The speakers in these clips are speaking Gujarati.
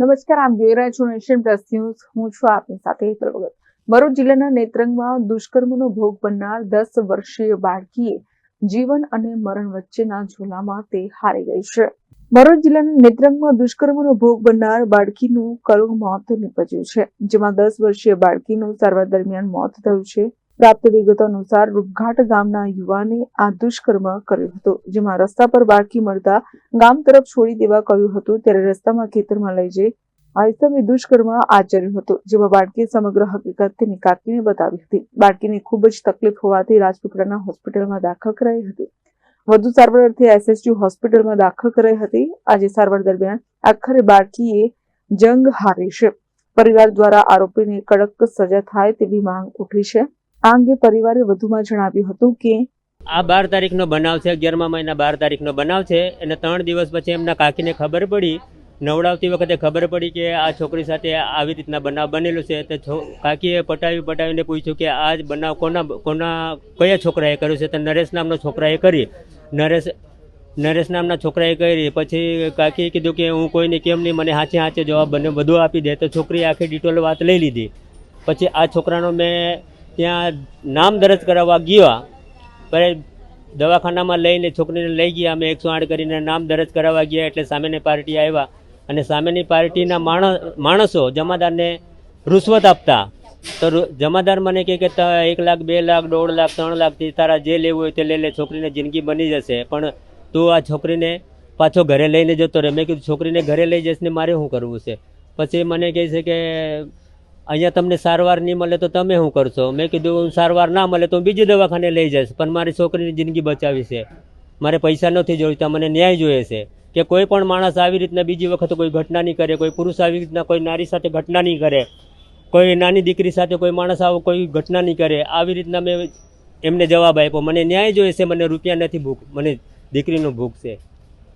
નમસ્કાર, આપ જોઈ રહ્યા છો નેશન પ્લસ ન્યૂઝ. હું છું આપની સાથે હેતલ ભગત. ભરૂચ જિલ્લાના નેત્રંગમાં દુષ્કર્મનો ભોગ બનનાર દસ વર્ષીય બાળકીએ જીવન અને મરણ વચ્ચેના ઝોલામાં તે હારી ગઈ છે. ભરૂચ જિલ્લાના નેત્રંગમાં દુષ્કર્મનો ભોગ બનનાર બાળકીનું કરુણ મોત નીપજ્યું છે, જેમાં દસ વર્ષીય બાળકીનું સારવાર દરમિયાન મોત થયું છે. પ્રાપ્ત વિગતો અનુસાર રૂપઘાટ ગામના યુવાને આ દુષ્કર્મ કર્યું હતું, જેમાં રસ્તા પર બાળકી મળતા ગામ તરફ છોડી દેવા કહ્યું હતું, ત્યારે રસ્તામાં ખેતરમાં લઈ જઈ આઈસમે દુષ્કર્મ આચર્યું હતું, જેમાં બાળકીએ સમગ્ર હકીકત તેની કાકીને બતાવી હતી. બાળકીને ખૂબ જ તકલીફ હોવાથી રાજપીપળાના હોસ્પિટલમાં દાખલ કરાઈ હતી. વધુ સારવાર અર્થે એસએસયુ હોસ્પિટલમાં દાખલ કરાઈ હતી. આજે સારવાર દરમિયાન આખરે બાળકીએ જંગ હારી છે. પરિવાર દ્વારા આરોપીને કડક સજા થાય તેવી માંગ ઉઠી છે. આ અંગે પરિવારે વધુમાં જણાવ્યું હતું કે આ બાર તારીખનો બનાવ છે, અગિયારમા મહિના બાર તારીખનો બનાવ છે. અને ત્રણ દિવસ પછી એમના કાકીને ખબર પડી. નવડાવતી વખતે ખબર પડી કે આ છોકરી સાથે આવી રીતના બનાવ બનેલો છે. તો કાકીએ પટાવી પટાવીને પૂછ્યું કે આ જ બનાવ કોના કોના, કયા છોકરાએ કર્યો છે? તો નરેશ નામનો છોકરાએ કરી. નરેશ નરેશ નામના છોકરાએ કરી. પછી કાકીએ કીધું કે હું કોઈને કેમ નહીં, મને હાચે હાચે જવાબ બને, બધું આપી દે. તો છોકરીએ આખી ડિટેલ વાત લઈ લીધી. પછી આ છોકરાનો મેં ત્યાં નામ દરજ કરાવવા ગયા પણ દવાખાનામાં લઈને છોકરીને લઈ ગયા. અમે એકસો આઠ કરીને નામ દરજ કરાવવા ગયા એટલે સામેની પાર્ટી આવ્યા. અને સામેની પાર્ટીના માણસ, માણસો જમાદારને રૂશ્વત આપતા. તો જમાદાર મને કહે કે એક લાખ, બે લાખ, દોઢ લાખ, ત્રણ લાખથી તારા જે લેવું હોય તે લઈ લે, છોકરીને જિંદગી બની જશે. પણ તું આ છોકરીને પાછો ઘરે લઈને જતો રહે. મેં કીધું, છોકરીને ઘરે લઈ જઈશ ને મારે શું કરવું છે? પછી મને કહે છે કે અહીંયા તમને સારવાર નહીં મળે તો તમે શું કરશો? મેં કીધું, હું સારવાર ના મળે તો હું બીજી દવાખાને લઈ જઈશ. પણ મારી છોકરીની જિંદગી બચાવી છે. મારે પૈસા નથી જોઈતા, મને ન્યાય જોઈએ છે કે કોઈ પણ માણસ આવી રીતના બીજી વખત કોઈ ઘટના નહીં કરે, કોઈ પુરુષ આવી રીતના કોઈ નારી સાથે ઘટના નહીં કરે, કોઈ નાની દીકરી સાથે કોઈ માણસ આવો કોઈ ઘટના નહીં કરે, આવી રીતના મેં એમને જવાબ આપ્યો. મને ન્યાય જોઈએ છે, મને રૂપિયા નથી ભૂખ, મને દીકરીનું ભૂખ છે.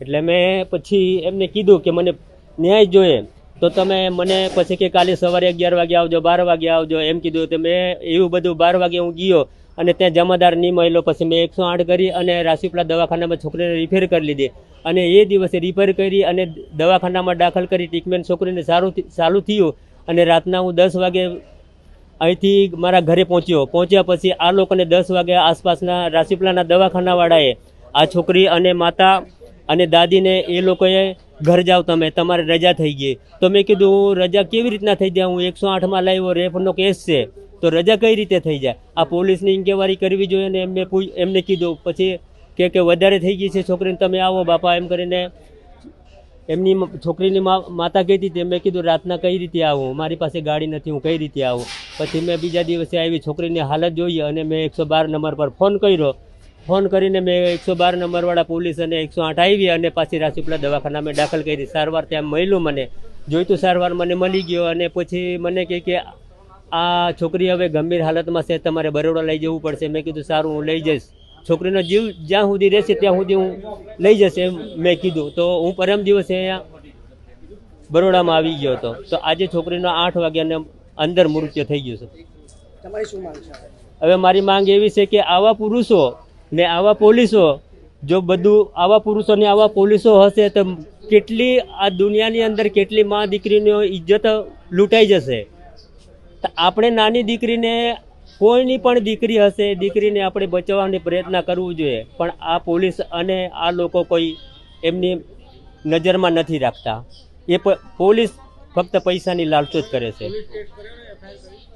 એટલે મેં પછી એમને કીધું કે મને ન્યાય જોઈએ. તો તમે મને પછી કે કાલે સવારે અગિયાર વાગે આવજો, બાર વાગે આવજો, એમ કીધું તો મેં એવું બધું બાર વાગે હું ગયો અને ત્યાં જમાદાર નહીં મળ્યો પછી મેં એકસો આઠ કરી અને રાસીપલા દવાખાનામાં છોકરીને રિફેર કરી લીધી. અને એ દિવસે રિફેર કરી અને દવાખાનામાં દાખલ કરી ટ્રીટમેન્ટ છોકરીને સારું સારું થયું અને રાતના હું દસ વાગે અહીંથી મારા ઘરે પહોંચ્યો. પહોંચ્યા પછી આ લોકોને દસ વાગે આસપાસના રાસીપલાના દવાખાનાવાળાએ આ છોકરી અને માતા અને દાદીને એ લોકોએ ઘર જાઓ તમે, તમારે રજા થઈ ગઈ. તો મેં કીધું રજા કેવી રીતના થઈ જાય? હું એકસો આઠમાં લાવ્યો રેપનો કેસ છે. તો રજા કઈ રીતે થઈ જાય? આ પોલીસની ઇન્કવાયરી કરવી જોઈએ ને એમને એમને કીધું. પછી કે કે વધારે થઈ ગઈ છે છોકરીને તમે આવો, બાપા, એમ કરીને એમની છોકરીની માતા કહેતી હતી. મેં કીધું, રાતના કઈ રીતે આવું? મારી પાસે ગાડી નથી, હું કઈ રીતે આવું? પછી મેં બીજા દિવસે આવી છોકરીની હાલત જોઈ અને મેં એકસો બાર નંબર પર ફોન કર્યો. ફોન કરીને મેં એકસો બાર નંબરવાળા પોલીસ અને એકસો આઠ આવી અને પાછી રાજપીપળા દવાખાના મેં દાખલ કરી. સારવાર ત્યાં મળ્યું મને. જોઈતું સારવાર મને મળી ગયો અને પછી મને કહે કે આ છોકરી હવે ગંભીર હાલતમાં છે તમારે બરોડા લઈ જવું પડશે. મેં કીધું સારું હું લઈ જઈશ. છોકરીનો જીવ જ્યાં સુધી રહેશે ત્યાં સુધી હું લઈ જશે એમ મેં કીધું. તો હું પરમ દિવસે અહીંયા બરોડામાં આવી ગયો હતો. તો આજે છોકરીનો આઠ વાગ્યાને અંદર મૃત્યુ થઈ ગયું છે? હવે મારી માંગ એવી છે કે આવા પુરુષો ને આવા પોલીસો, જો બધું આવા પુરુષો ને આવા પોલીસો હશે તો કેટલી આ દુનિયાની અંદર કેટલી મા દીકરીની ઇજ્જત લૂંટાઈ જશે? તો આપણે નાની દીકરીને કોઈની પણ દીકરી હશે, દીકરીને આપણે બચવાની પ્રયત્ન કરવું જોઈએ. પણ આ પોલીસ અને આ લોકો કોઈ એમની નજરમાં નથી રાખતા. એ પોલીસ ફક્ત પૈસાની લાલચો જ કરે છે.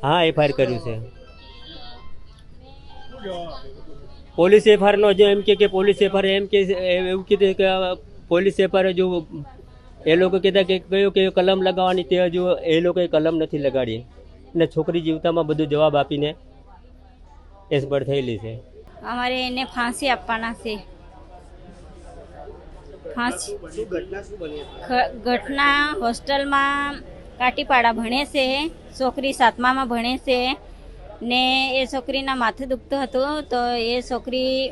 હા, એફઆઈઆર કર્યું છે. પોલીસ એફઆઈઆરનો જે એમ કે પોલીસ એફઆઈઆર એમ કે એવું કીધું કે પોલીસ એફઆઈઆર હજુ એ લોકો કહેતા કે કયો કયો કલમ લગાવવાની તે હજુ એ લોકોએ કલમ નથી લગાડી. અને છોકરી જીવતામાં બધું જવાબ આપીને એસબડ થયેલી છે. અમારે એને ફાંસી આપવાના છે. ફાંસી ઘટના હોસ્ટેલમાં કાટીપાડા ભણે છે, છોકરી સાતમામાં ભણે છે ને એ છોકરીના માથું દુખતું હતું, તો એ છોકરી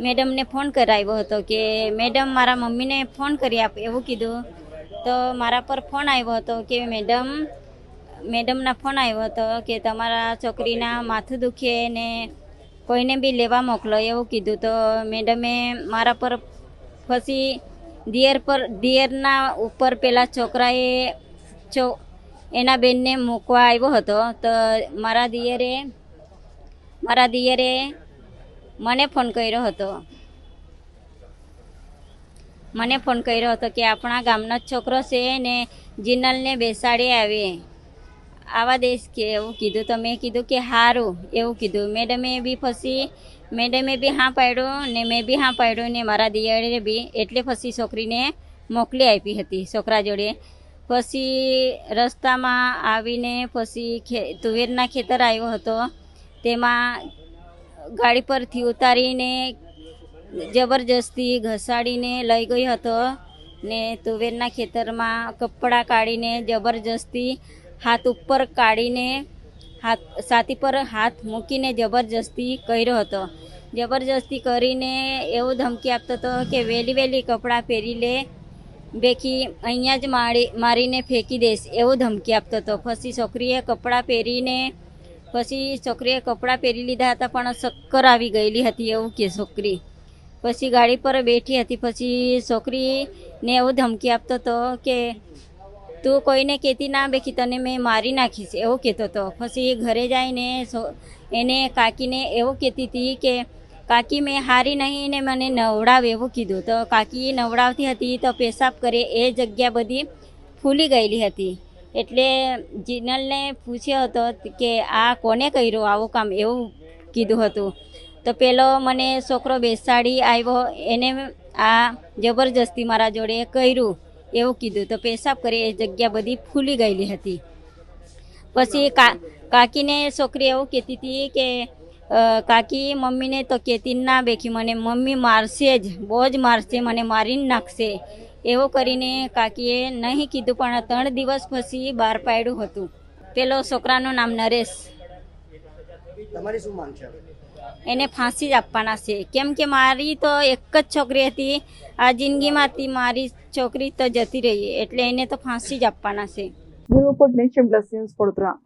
મેડમને ફોન કરાવ્યો હતો કે, મેડમ, મારા મમ્મીને ફોન કરી આપ. એવું કીધું. તો મારા પર ફોન આવ્યો હતો કે, મેડમ, મેડમના ફોન આવ્યો હતો કે, તમારા છોકરીના માથું દુખે ને કોઈને બી લેવા મોકલો. એવું કીધું. તો મેડમે મારા પર પછી દિયર પર, દિયરના ઉપર પેલા છોકરાએ એના બેનને મૂકવા આવ્યો હતો. તો મારા દિયરે મારા દિયરે મને ફોન કર્યો હતો. મને ફોન કર્યો હતો કે આપણા ગામનો છોકરો છે ને જિનલને બેસાડી આવે. આવા દેશ કે એવું કીધું તો મેં કીધું કે સારું એવું કીધું. મેડમે બી ફસી, મેડમે બી હા પાડ્યું ને મેં બી હા પાડ્યું ને મારા દિયરે બી એટલે ફસી છોકરીને મોકલી આપી હતી છોકરા જોડે. પછી રસ્તામાં આવીને પછી તુવેરના ખેતર આવ્યો હતો. તેમાં ગાડી પરથી ઉતારીને જબરજસ્તી ઘસાડીને લઈ ગઈ હતો ને તુવેરના ખેતરમાં કપડાં કાઢીને જબરજસ્તી હાથ ઉપર કાઢીને હાથ છાતી પર હાથ મૂકીને જબરજસ્તી કર્યો હતો. જબરજસ્તી કરીને એવું ધમકી આપતો હતો કે વહેલી વહેલી કપડાં પહેરી લે બેકી અહીંયા જ મારી, મારીને ફેંકી દઈશ એવો ધમકી આપતો હતો. પછી છોકરીએ કપડાં પહેરીને, પછી છોકરીએ કપડાં પહેરી લીધા હતા પણ ચક્કર આવી ગયેલી હતી એવું કે છોકરી. પછી ગાડી પર બેઠી હતી. પછી છોકરીને એવું ધમકી આપતો હતો કે, તું કોઈને કહેતી ના બેખી, તને મેં મારી નાખીશ, એવું કહેતો હતો. પછી ઘરે જઈને એને કાકીને એવું કહેતી હતી કે કાકી મેં હારી નહીં ને મને નવડાવ એવું કીધું. તો કાકી નવડાવતી હતી તો પેશાબ કરે એ જગ્યા બધી ફૂલી ગયેલી હતી. એટલે જીનલને પૂછ્યો હતો કે આ કોને કર્યું આવું કામ એવું કીધું હતું. તો પેલો મને છોકરો બેસાડી આવ્યો, એને આ જબરજસ્તી મારા જોડે કર્યું એવું કીધું. તો પેશાબ કરી એ જગ્યા બધી ફૂલી ગયેલી હતી. પછી કાકીને છોકરી એવું કહેતી હતી કે કાકી મમ્મીને તો કહેતી ના બેખી મને મમ્મી મારશે જ બહુ જ મારશે મને મારીને નાખશે. એવું કરીને કાકીએ નહીં કીધું પણ ત્રણ દિવસ પછી બહાર પાડ્યું હતું. પેલો છોકરાનું નામ નરેશ. તમારી શું માંગ છે એને ફાંસી જ આપવાના છે. કેમ કે મારી તો એક જ છોકરી હતી. આ જિંદગીમાંથી મારી છોકરી તો જતી રહી એટલે એને તો ફાંસી જ આપવાના છે. Report nation plus Vadodara